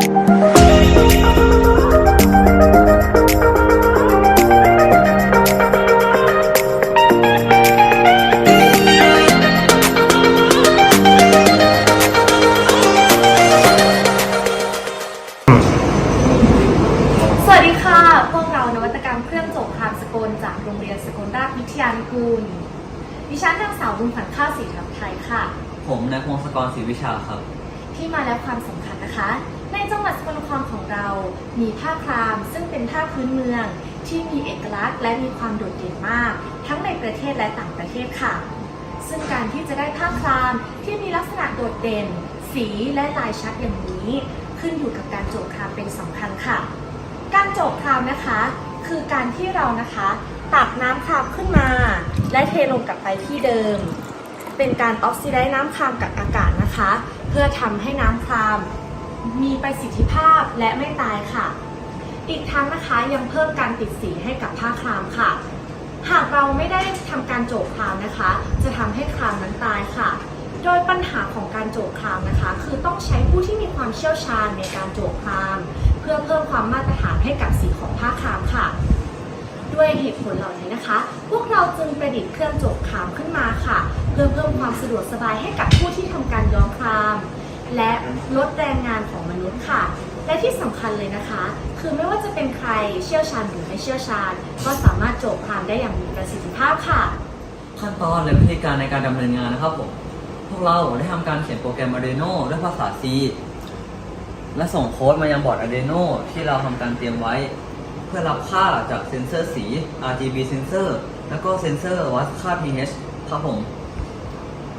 สวัสดีค่ะ พวกเรานวัตกรรมเครื่องโจกคามสกลจากโรงเรียนสกลราชวิทยานุกูล ดิฉันนางสาวบุญผันข้าวศรีทับไทยค่ะ ผมนายพงศกรศรีวิชาครับ ที่มาแล้วความสำคัญนะคะ ในจังหวัดสกลนครของเรา มีผ้าครามซึ่งเป็นผ้าพื้นเมือง ที่มีเอกลักษณ์และมีความโดดเด่นมาก ทั้งในประเทศและต่างประเทศค่ะ ซึ่งการที่จะได้ผ้าครามที่มีลักษณะโดดเด่น สีและลายชัดอย่างนี้ ขึ้นอยู่กับการโจกครามเป็นสำคัญค่ะ การโจกครามนะคะ คือการที่เรานะคะตักน้ำครามขึ้นมา และเทลงกลับไปที่เดิม เป็นการออกซิไดซ์น้ำครามกับอากาศนะคะ เพื่อทำให้น้ำคราม มีประสิทธิภาพและไม่ตายค่ะ อีกทั้งนะคะยังเพิ่มการติดสีให้กับผ้าครามค่ะ หากเราไม่ได้ทำการโจกครามนะคะ จะทำให้ครามนั้นตายค่ะ โดยปัญหาของการโจกครามนะคะ คือต้องใช้ผู้ที่มีความเชี่ยวชาญในการโจกคราม เพื่อเพิ่มความมาตรฐานให้กับสีของผ้าครามค่ะด้วยเหตุผลเหล่านี้นะคะ พวกเราจึงประดิษฐ์เครื่องโจกครามขึ้นมาค่ะ เพื่อเพิ่มความสะดวกสบายให้กับผู้ที่ทำการย้อมคราม และลดแรงงานของมนุษย์ค่ะ และที่สำคัญเลยนะคะ คือไม่ว่าจะเป็นใครเชี่ยวชาญหรือไม่เชี่ยวชาญ ก็สามารถโจกครามได้อย่างมีประสิทธิภาพค่ะ ขั้นตอนและวิธีการในการดำเนินงานนะครับผมพวกเราได้ทำการเขียนโปรแกรม Arduino ด้วยภาษา C และส่งโค้ดมายังบอร์ด Arduino ที่เราทำการเตรียมไว้ เพื่อรับค่าจากเซ็นเซอร์สี RGB เซนเซอร์แล้วก็เซ็นเซอร์วัดค่า pH ครับผม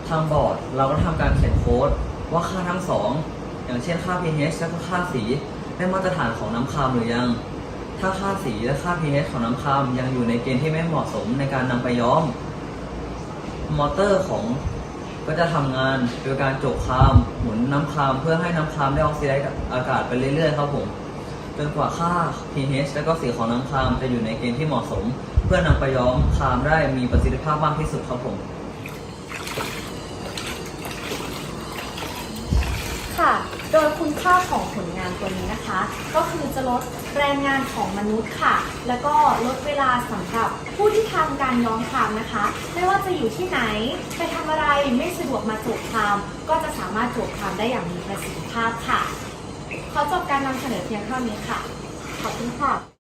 ทางบอร์ดเราก็ทำการเขียนโค้ด ว่าค่าทั้งสอง อย่างเช่นค่า pH และก็ค่าสีได้มาตรฐานของน้ำคามหรือยัง ถ้าค่าสีและค่า pH ของน้ำคามยังอยู่ในเกณฑ์ที่ไม่เหมาะสมในการนำไปย้อม มอเตอร์ของก็จะทำงานโดยการโจกคามหมุนน้ำคามเพื่อให้น้ำคามได้ออกซิไดซ์อากาศไปเรื่อยๆครับผมจนกว่าค่า pH และก็สีของน้ำคามจะอยู่ในเกณฑ์ที่เหมาะสม เพื่อนำไปย้อมคามได้มีประสิทธิภาพมากที่สุดครับผม ค่ะ โดยคุณค่าของผลงานตัวนี้นะคะ ก็คือจะลดแรงงานของมนุษย์ค่ะ แล้วก็ลดเวลาสำหรับผู้ที่ทำการย้อมครามนะคะ ไม่ว่าจะอยู่ที่ไหนไปทำอะไรไม่สะดวกมาจบครามก็จะสามารถจบครามได้อย่างมีประสิทธิภาพค่ะ ขอจบการนำเสนอเพียงเท่านี้ค่ะ ขอบคุณค่ะ